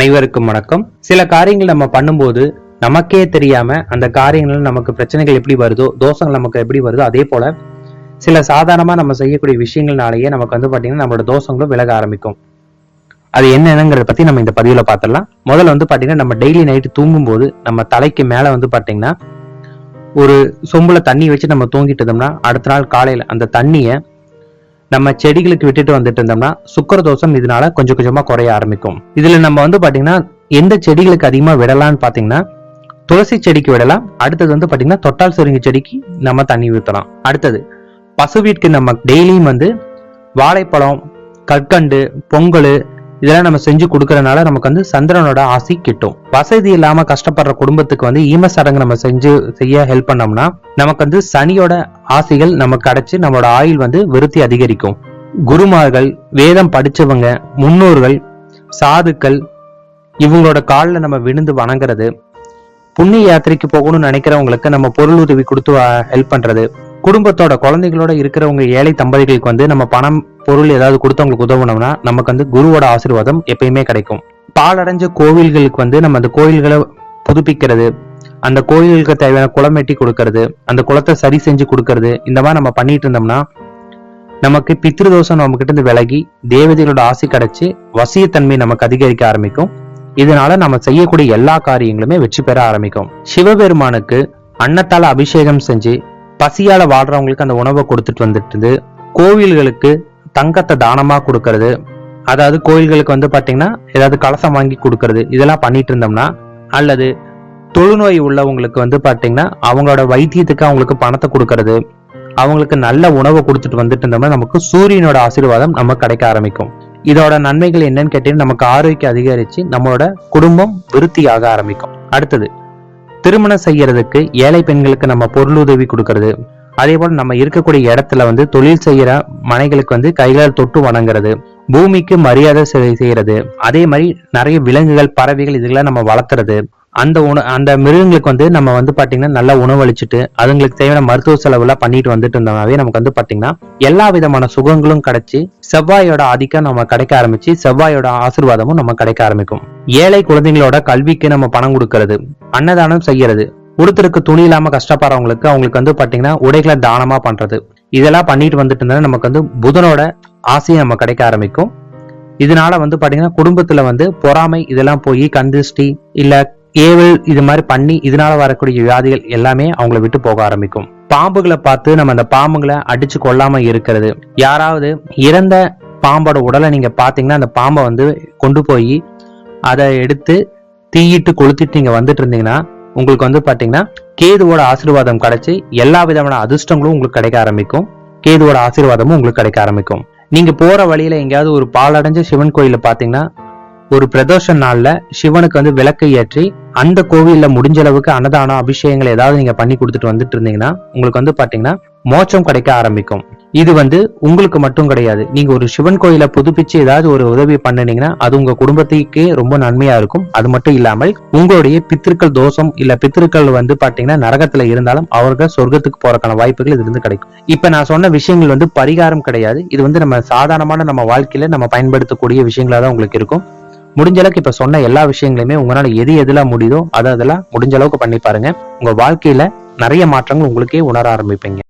அனைவருக்கும் வணக்கம். சில காரியங்கள் நம்ம பண்ணும்போது நமக்கே தெரியாம அந்த காரியங்கள் நமக்கு பிரச்சனைகள் எப்படி வருதோ தோஷங்கள் நமக்கு எப்படி வருதோ அதே போல சில சாதாரணமா நம்ம செய்யக்கூடிய விஷயங்கள்னாலேயே நமக்கு வந்து பாத்தீங்கன்னா நம்மளோட தோஷங்களும் விலக ஆரம்பிக்கும். அது என்னங்கிறத பத்தி நம்ம இந்த பதிவுல பாத்திரலாம் முதல்ல வந்து பாத்தீங்கன்னா நம்ம டெய்லி நைட்டு தூங்கும்போது நம்ம தலைக்கு மேல வந்து பாத்தீங்கன்னா ஒரு சொம்புல தண்ணி வச்சு நம்ம தூங்கிட்டு இருந்தோம்னா அடுத்த நாள் காலையில அந்த தண்ணியை நம்ம செடிகளுக்கு விட்டுட்டு வந்துட்டு இருந்தோம்னா சுக்கர தோஷம் இதனால கொஞ்சம் கொஞ்சமா குறைய ஆரம்பிக்கும். இதுல நம்ம வந்து பாத்தீங்கன்னா எந்த செடிகளுக்கு அதிகமா விடலாம்னு பாத்தீங்கன்னா துளசி செடிக்கு விடலாம். அடுத்தது வந்து பாத்தீங்கன்னா தொட்டால் சுருங்கி செடிக்கு நம்ம தண்ணி ஊற்றலாம் அடுத்தது பசுவீட்டுக்கு நம்ம டெய்லியும் வந்து வாழைப்பழம் கற்கண்டு பொங்கல் இதெல்லாம் நம்ம செஞ்சு கொடுக்கறதுனால நமக்கு வந்து சந்திரனோட ஆசி கிட்டும். வசதி இல்லாம கஷ்டப்படுற குடும்பத்துக்கு வந்து ஈம சடங்கு நம்ம செஞ்சு செய்ய ஹெல்ப் பண்ணோம்னா நமக்கு வந்து சனியோட ஆசைகள் நமக்கு கிடைச்சு நம்மளோட ஆயுள் வந்து விருத்தி அதிகரிக்கும். குருமார்கள் வேதம் படிச்சவங்க முன்னோர்கள் சாதுக்கள் இவங்களோட காலில் நம்ம விழுந்து வணங்குறது புண்ணிய யாத்திரைக்கு போகணும்னு நினைக்கிறவங்களுக்கு நம்ம பொருள் உதவி கொடுத்து ஹெல்ப் பண்றது குடும்பத்தோட குழந்தைகளோட இருக்கிறவங்க ஏழை தம்பதிகளுக்கு வந்து நம்ம பணம் பொருள் ஏதாவது கொடுத்தவங்களுக்கு உதவுனோம்னா நமக்கு வந்து குருவோட ஆசீர்வாதம் எப்பயுமே கிடைக்கும். பாலடைஞ்ச கோவில்களுக்கு வந்து நம்ம அந்த கோயில்களை புதுப்பிக்கிறது அந்த கோயிலுக்கு தேவையான குளம் வெட்டி கொடுக்கறது அந்த குளத்தை சரி செஞ்சு கொடுக்கறது இந்த மாதிரி நம்ம பண்ணிட்டு இருந்தோம்னா நமக்கு பித்ருதோஷம் நம்ம கிட்ட இருந்து விலகி தேவதைகளோட ஆசை கிடைச்சு வசியத்தன்மை நமக்கு அதிகரிக்க ஆரம்பிக்கும். இதனால நம்ம செய்யக்கூடிய எல்லா காரியங்களுமே வெற்றி பெற ஆரம்பிக்கும். சிவபெருமானுக்கு அன்னத்தால அபிஷேகம் செஞ்சு பசியால வாழ்றவங்களுக்கு அந்த உணவை கொடுத்துட்டு வந்துட்டு கோவில்களுக்கு தங்கத்தை தானமா கொடுக்கறது அதாவது கோயில்களுக்கு வந்து பாத்தீங்கன்னா ஏதாவது கலசம் வாங்கி கொடுக்கறது இதெல்லாம் பண்ணிட்டு இருந்தோம்னா அல்லது தொழுநோய் உள்ளவங்களுக்கு வந்து பாத்தீங்கன்னா அவங்களோட வைத்தியத்துக்கு அவங்களுக்கு பணத்தை கொடுக்கறது அவங்களுக்கு நல்ல உணவை கொடுத்துட்டு வந்துட்டு இருந்தோம்னா நமக்கு சூரியனோட ஆசீர்வாதம் நம்ம கிடைக்க ஆரம்பிக்கும். இதோட நன்மைகள் என்னன்னு கேட்டீங்கன்னா நமக்கு ஆரோக்கியம் அதிகரிச்சு நம்மளோட குடும்பம் விருத்தியாக ஆரம்பிக்கும். அடுத்தது திருமணம் செய்யறதுக்கு ஏழை பெண்களுக்கு நம்ம பொருளுதவி கொடுக்கறது அதே போல நம்ம இருக்கக்கூடிய இடத்துல வந்து தொழில் செய்யற மனைகளுக்கு வந்து கைகளால் தொட்டு வணங்குறது பூமிக்கு மரியாதை செய்- செய்யறது அதே மாதிரி நிறைய விலங்குகள் பறவைகள் இதுகளை நம்ம வளர்த்துறது அந்த உண அந்த மிருகங்களுக்கு வந்து நம்ம வந்து பாத்தீங்கன்னா நல்லா உணவளிச்சுட்டு அதுங்களுக்கு தேவையான மருத்துவ செலவுலாம் பண்ணிட்டு வந்துட்டு இருந்தோம்னாவே நமக்கு வந்து பாத்தீங்கன்னா எல்லா விதமான சுகங்களும் கிடைச்சி செவ்வாயோட ஆதிக்கம் நம்ம கிடைக்க ஆரம்பிச்சு செவ்வாயோட ஆசீர்வாதமும் நம்ம கிடைக்க ஆரம்பிக்கும். ஏழை குழந்தைங்களோட கல்விக்கு நம்ம பணம் கொடுக்கறது அன்னதானம் செய்யறது ஒருத்தருக்கு துணி இல்லாம கஷ்டப்படுறவங்களுக்கு அவங்களுக்கு வந்து பாத்தீங்கன்னா உடைகளை தானமா பண்றது இதெல்லாம் பண்ணிட்டு வந்துட்டு இருந்தா நமக்கு வந்து புதனோட ஆசையை நம்ம கிடைக்க ஆரம்பிக்கும். இதனால வந்து பாத்தீங்கன்னா குடும்பத்துல வந்து பொறாமை இதெல்லாம் போய் கந்திஷ்டி இல்ல ஏவல் இது மாதிரி பண்ணி இதனால வரக்கூடிய வியாதிகள் எல்லாமே அவங்கள விட்டு போக ஆரம்பிக்கும். பாம்புகளை பார்த்து நம்ம அந்த பாம்புகளை அடிச்சு கொள்ளாம இருக்கிறது. யாராவது இறந்த பாம்போட உடலை நீங்க பாத்தீங்கன்னா அந்த பாம்பை வந்து கொண்டு போய் அதை எடுத்து தீயிட்டு கொளுத்திட்டு நீங்க வந்துட்டு இருந்தீங்கன்னா உங்களுக்கு வந்து பாத்தீங்கன்னா கேதுவோட ஆசீர்வாதம் கிடைச்சி எல்லா விதமான அதிர்ஷ்டங்களும் உங்களுக்கு கிடைக்க ஆரம்பிக்கும். கேதுவோட ஆசீர்வாதமும் உங்களுக்கு கிடைக்க ஆரம்பிக்கும். நீங்க போற வழியில எங்கேயாவது ஒரு பாலடைஞ்ச சிவன் கோயில பாத்தீங்கன்னா ஒரு பிரதோஷ நாள்ல சிவனுக்கு வந்து விளக்கை ஏற்றி அந்த கோவிலில் முடிஞ்ச அளவுக்கு அன்னதானம் அபிஷேகங்கள் ஏதாவது நீங்க பண்ணி கொடுத்துட்டு வந்துட்டு இருந்தீங்கன்னா உங்களுக்கு வந்து பாத்தீங்கன்னா மோட்சம் கிடைக்க ஆரம்பிக்கும். இது வந்து உங்களுக்கு மட்டும் கிடையாது. நீங்க ஒரு சிவன் கோயிலை புதுப்பிச்சு ஏதாவது ஒரு உதவி பண்ணினீங்கன்னா அது உங்க குடும்பத்துக்கே ரொம்ப நன்மையா இருக்கும். அது மட்டும் இல்லாமல் உங்களுடைய பித்திருக்கள் தோஷம் இல்ல பித்திருக்கள் வந்து பாத்தீங்கன்னா நரகத்துல இருந்தாலும் அவர்கள் சொர்க்கத்துக்கு போறக்கான வாய்ப்புகள் இதுல இருந்து கிடைக்கும். இப்ப நான் சொன்ன விஷயங்கள் வந்து பரிகாரம் கிடையாது. இது வந்து நம்ம சாதாரணமான நம்ம வாழ்க்கையில நம்ம பயன்படுத்தக்கூடிய விஷயங்களா தான் உங்களுக்கு இருக்கும். முடிஞ்ச அளவுக்கு இப்ப சொன்ன எல்லா விஷயங்களையுமே உங்களால எது எதுலாம் முடியுதோ அதை அதெல்லாம் முடிஞ்ச அளவுக்கு பண்ணி பாருங்க. உங்க வாழ்க்கையில நிறைய மாற்றங்கள் உங்களுக்கே உணர ஆரம்பிப்பீங்க.